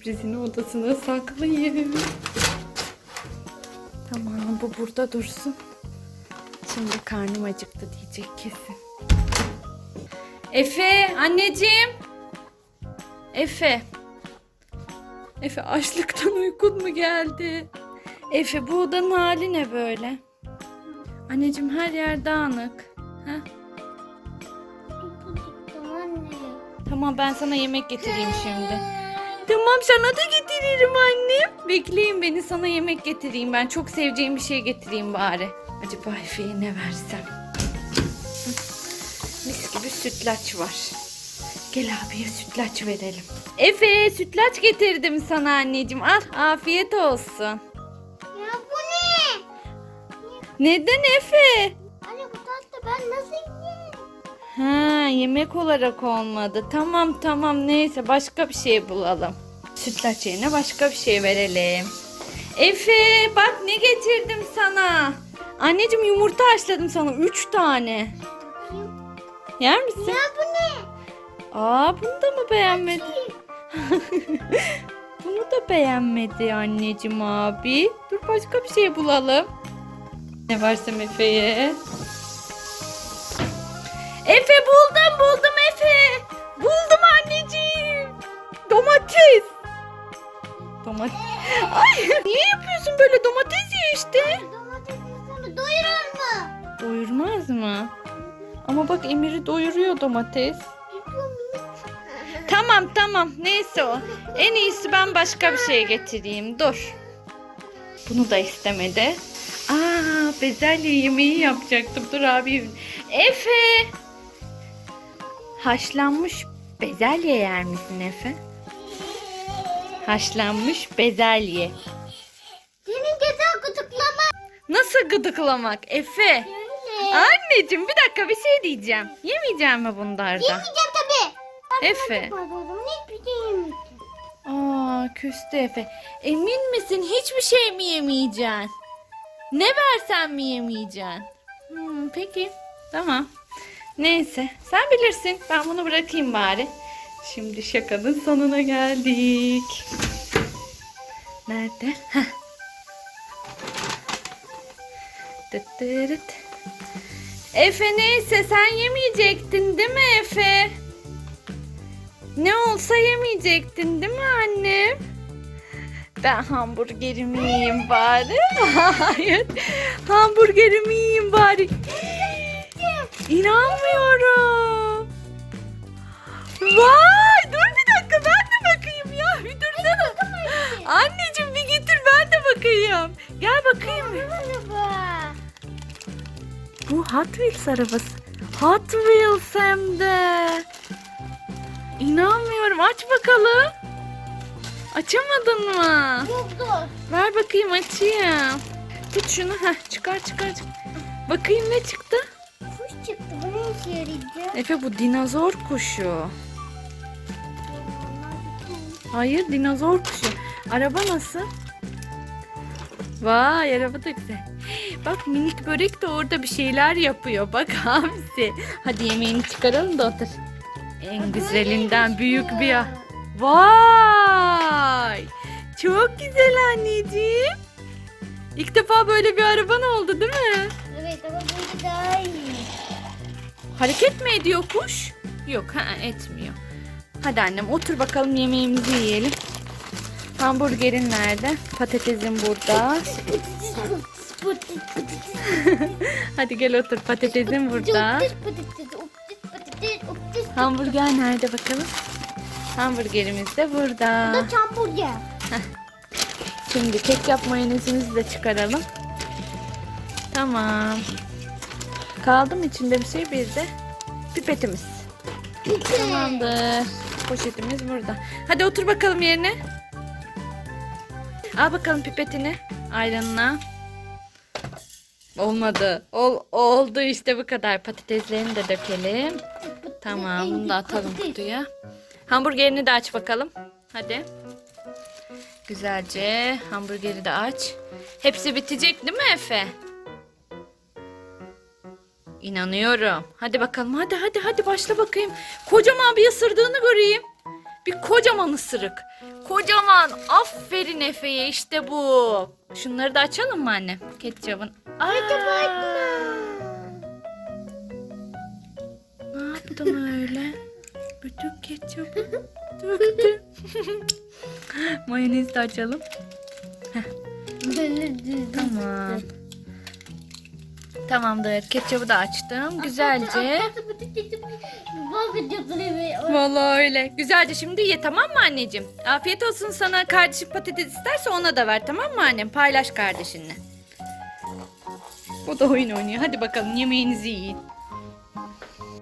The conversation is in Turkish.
Sürprizini odasına saklayayım. Tamam bu burada dursun. Şimdi karnım acıktı diyecek kesin. Efe anneciğim. Efe. Efe açlıktan uykun mu geldi? Efe bu odanın hali ne böyle? Anneciğim her yer dağınık. Anne. Tamam ben sana yemek getireyim şimdi. Tamam sana da getiririm annem. Bekleyin beni sana yemek getireyim. Ben çok seveceğim bir şey getireyim bari. Acaba Efe'ye ne versem? Mis gibi sütlaç var. Gel abiye sütlaç verelim. Efe sütlaç getirdim sana anneciğim. Al afiyet olsun. Ya bu ne? Neden Efe? Anne bu tatlı ben nasıl yiyeyim? Ha yemek olarak olmadı. Tamam tamam neyse başka bir şey bulalım. Sütlaç yerine başka bir şey verelim. Efe bak ne getirdim sana. Anneciğim yumurta haşladım sana. Üç tane. Yer misin? Ya bu ne? Aa bunu da mı beğenmedin? bunu da beğenmedi anneciğim abi. Dur başka bir şey bulalım. Ne versem Efe'ye? Domates. Ay niye yapıyorsun böyle domates ye işte. Domates insanı doyurur mu? Doyurmaz mı? Ama bak Emir'i doyuruyor domates. Tamam tamam neyse o. En iyisi ben başka bir şey getireyim. Dur. Bunu da istemedi. Aa bezelye yemeği yapacaktım. Dur abi. Efe. Haşlanmış bezelye yer misin Efe? Haşlanmış bezelye. Senin güzel gıdıklama. Nasıl gıdıklamak Efe? Öyle. Anneciğim bir dakika bir şey diyeceğim. Yemeyeceğim mi bunlardan? Yemeyeceğim tabii. Efe. Şey. Aa küstü Efe. Emin misin hiçbir şey mi yemeyeceksin? Ne versen mi yemeyeceksin? Hmm, peki tamam. Neyse sen bilirsin. Ben bunu bırakayım bari. Şimdi şakanın sonuna geldik. Nerede? Heh. Tıt tırıt. Efe neyse sen yemeyecektin değil mi Efe? Ne olsa yemeyecektin değil mi annem? Ben hamburgerimi yiyeyim bari. Hayır. Hamburgerimi yiyeyim bari. İnanmıyorum. Vay dur bir dakika ben de bakayım ya. Bir dursana. Bakayım. Gel bakayım. Bu Hot Wheels arabası. Hot Wheels hem de. İnanmıyorum. Aç bakalım. Açamadın mı? Yok dur. Ver bakayım açayım. Tut şunu. Heh, çıkar çıkar. çıkar. Bakayım ne çıktı? Kuş çıktı. Bu ne işe yarayacak? Efe bu dinozor kuşu. Hayır dinozor kuşu. Araba nasıl? Vay araba da güzel. Bak minik börek de orada bir şeyler yapıyor. Bak abisi. Hadi yemeğini çıkaralım da otur. En güzelinden büyük bir... Vay! Çok güzel anneciğim. İlk defa böyle bir araban oldu değil mi? Evet ama böyle daha iyi. Hareket mi ediyor kuş? Yok ha etmiyor. Hadi annem otur bakalım yemeğimizi yiyelim. Hamburgerin nerede? Patatesin burada. Hadi gel otur patatesin burada. Hamburger nerede bakalım? Hamburgerimiz de burada. Da çamburger. Şimdi ketçap mayonezimizi de çıkaralım. Tamam. Kaldı mı içinde bir şey? Bir de pipetimiz. Tamamdır. Poşetimiz burada. Hadi otur bakalım yerine. Al bakalım pipetini. Ayranına. Olmadı. Ol, oldu işte bu kadar. Patateslerini de dökelim. Tamam bunu da atalım kutuya. Hamburgerini de aç bakalım. Hadi. Güzelce hamburgeri de aç. Hepsi bitecek değil mi Efe? İnanıyorum. Hadi bakalım hadi hadi hadi başla bakayım. Kocaman bir ısırdığını göreyim. Kocaman ısırık. Kocaman. Aferin Efe'ye işte bu. Şunları da açalım mı anne? Ketçapın. Aa, ne yaptım öyle? Bütün ketçapı döktüm. Mayonez de açalım. Tamam. Tamamdır. Ketçapı da açtım. Güzelce. Vallahi öyle. Güzelce şimdi ye tamam mı anneciğim? Afiyet olsun sana. Kardeşim patates isterse ona da ver tamam mı annem? Paylaş kardeşinle. O da oyun oynuyor. Hadi bakalım yemeğinizi yiyin.